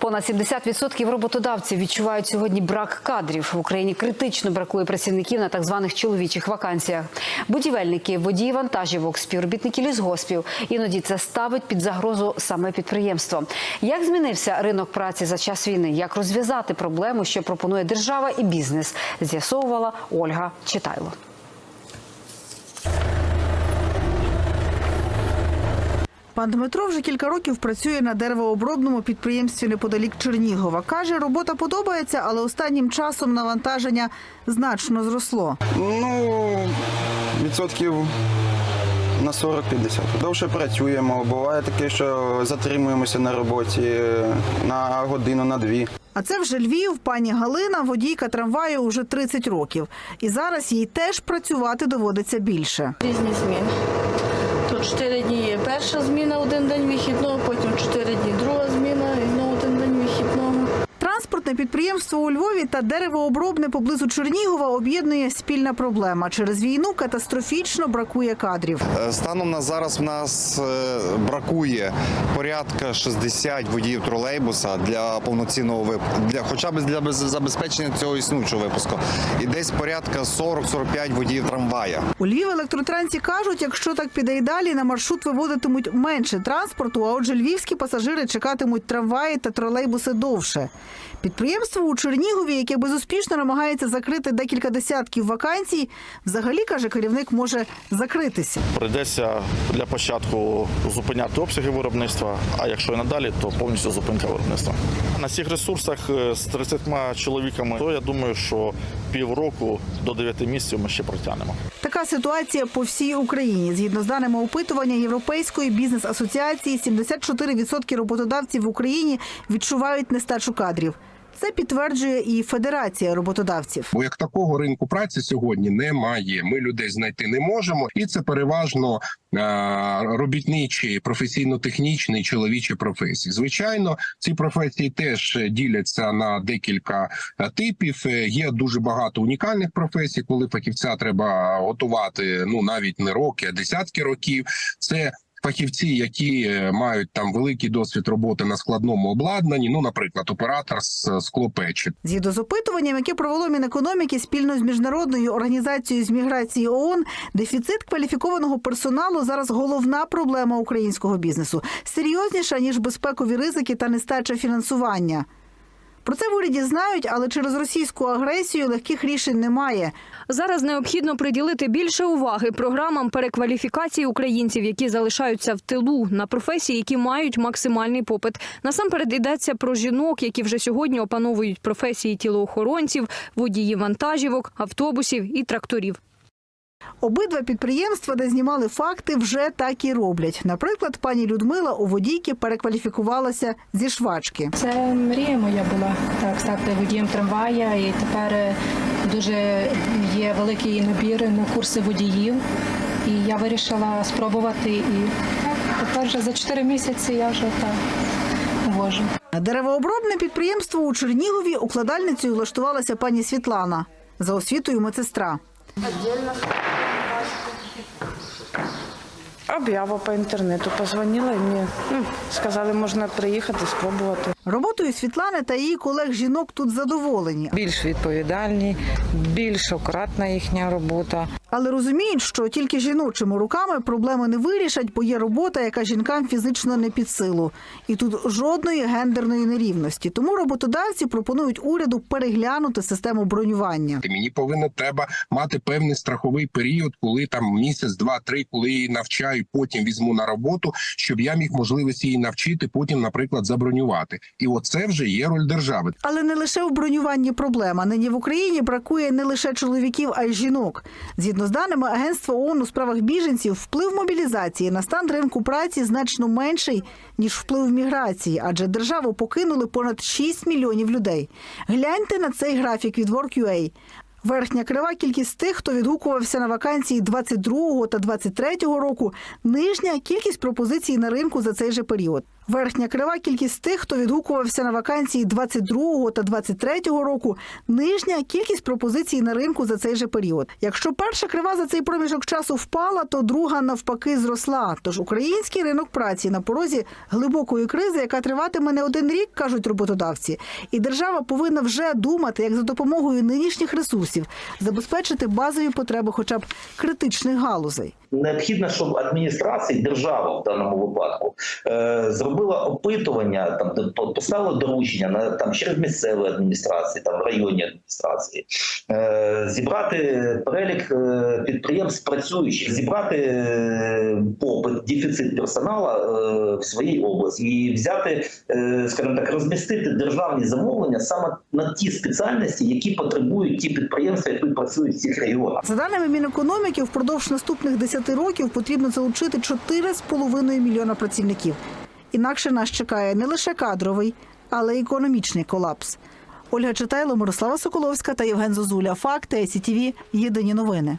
Понад 70% роботодавців відчувають сьогодні брак кадрів. В Україні критично бракує працівників на так званих чоловічих вакансіях. Будівельники, водії вантажівок, співробітники лісгоспів. Іноді це ставить під загрозу саме підприємство. Як змінився ринок праці за час війни? Як розв'язати проблему, що пропонує держава і бізнес? З'ясовувала Ольга Читайло. Пан Дмитро вже кілька років працює на деревообробному підприємстві неподалік Чернігова. Каже, робота подобається, але останнім часом навантаження значно зросло. Ну, відсотків на 40-50. Довше працюємо. Буває таке, що затримуємося на роботі на годину, на дві. А це вже Львів, пані Галина, водійка трамваю уже 30 років. І зараз їй теж працювати доводиться більше. Різні зміни. То 4 дні є перша зміна, один день вихідного, потім чотири дні. Друга зміна Транспортне підприємство у Львові та деревообробне поблизу Чернігова об'єднує спільна проблема. Через війну катастрофічно бракує кадрів. Е, Станом на зараз в нас е, бракує порядка 60 водіїв тролейбуса для повноцінного випуску, для хоча б для забезпечення цього існуючого випуску. І десь порядка 40-45 водіїв трамвая. У Львів електротрансі кажуть, якщо так піде й далі, на маршрут виводитимуть менше транспорту, а отже, львівські пасажири чекатимуть трамваї та тролейбуси довше. Підприємство у Чернігові, яке безуспішно намагається закрити декілька десятків вакансій, взагалі каже керівник, може закритися. Прийдеться для початку зупиняти обсяги виробництва, а якщо і надалі, то повністю зупинка виробництва. На цих ресурсах е, з 30 чоловіками, то я думаю, що півроку до 9 місяців ми ще протягнемо. Така ситуація по всій Україні. Згідно з даними опитування Європейської бізнес-асоціації, 74% роботодавців в Україні відчувають нестачу кадрів. Це підтверджує і Федерація роботодавців. Бо як такого ринку праці сьогодні немає. Ми людей знайти не можемо, і це переважно е, робітничі, професійно-технічні чоловічі професії. Звичайно, ці професії теж діляться на декілька е, типів. Е, Є дуже багато унікальних професій, коли фахівця треба готувати ну навіть не роки, а десятки років. Це Фахівці, які е, мають там великий досвід роботи на складному обладнанні, ну, наприклад, оператор з склопечі, Згідно з опитуванням, яке провело Мінекономіки спільно з міжнародною організацією з міграції ООН, дефіцит кваліфікованого персоналу зараз головна проблема українського бізнесу, серйозніша ніж безпекові ризики та нестача фінансування. Про це в уряді знають, але через російську агресію легких рішень немає. Зараз необхідно приділити більше уваги програмам перекваліфікації українців, які залишаються в тилу на професії, які мають максимальний попит. Насамперед йдеться про жінок, які вже сьогодні опановують професії тілоохоронців, водіїв вантажівок, автобусів і тракторів. Обидва підприємства, де знімали факти, вже так і роблять. Наприклад, пані Людмила у водійки перекваліфікувалася зі швачки. Це мрія моя була так стати водієм трамвая, і тепер е, дуже є великий набір на курси водіїв. І я вирішила спробувати. І так, тепер вже за 4 місяці я вже так вожу. Деревообробне підприємство у Чернігові укладальницею влаштувалася пані Світлана за освітою медсестра. Об'ява по інтернету позвонила і мені ну, сказали, можна приїхати, спробувати. Роботою Світлани та її колег жінок тут задоволені, Більш відповідальні, більш акуратна їхня робота. Але розуміють, що тільки жіночими руками проблеми не вирішать, бо є робота, яка жінкам фізично не під силу. І тут жодної гендерної нерівності. Тому роботодавці пропонують уряду переглянути систему бронювання. Мені повинно треба мати певний страховий період, коли там місяць, два-три, коли її навчаю, потім візьму на роботу, щоб я міг можливість її навчити, потім, наприклад, забронювати. І оце вже є роль держави. Але не лише в бронюванні проблема. Нині в Україні бракує не лише чоловіків, а й жінок. Згідно з даними Агентства ООН у справах біженців, вплив мобілізації на стан ринку праці значно менший ніж вплив міграції, адже державу покинули понад 6 мільйонів людей. Гляньте на цей графік від Work.ua. Верхня крива кількість тих, хто відгукувався на вакансії 22 та 23 року. Нижня кількість пропозицій на ринку за цей же період. Верхня крива кількість тих, хто відгукувався на вакансії 22 та 23 року. Нижня кількість пропозицій на ринку за цей же період. Якщо перша крива за цей проміжок часу впала, то друга навпаки зросла. Тож український ринок праці на порозі глибокої кризи, яка триватиме не один рік, кажуть роботодавці. І держава повинна вже думати, як за допомогою нинішніх ресурсів забезпечити базові потреби, хоча б критичних галузей. Необхідно, щоб адміністрація, держава в даному випадку е, зробила опитування, там поставила доручення на там через місцеві адміністрації, там районні адміністрації, е, зібрати перелік е, підприємств працюючих, зібрати попит, дефіцит персоналу в своїй області і взяти, скажімо так, розмістити державні замовлення саме на ті спеціальності, які потребують ті підприємства, які працюють в цих регіонах. За даними Мінекономіки, впродовж наступних 10 років потрібно залучити 4,5 мільйона працівників. Інакше нас чекає не лише кадровий, але й економічний колапс. Ольга Читайло, Мирослава Соколовська та Євген Зозуля. Факти СІТВ. Єдині новини.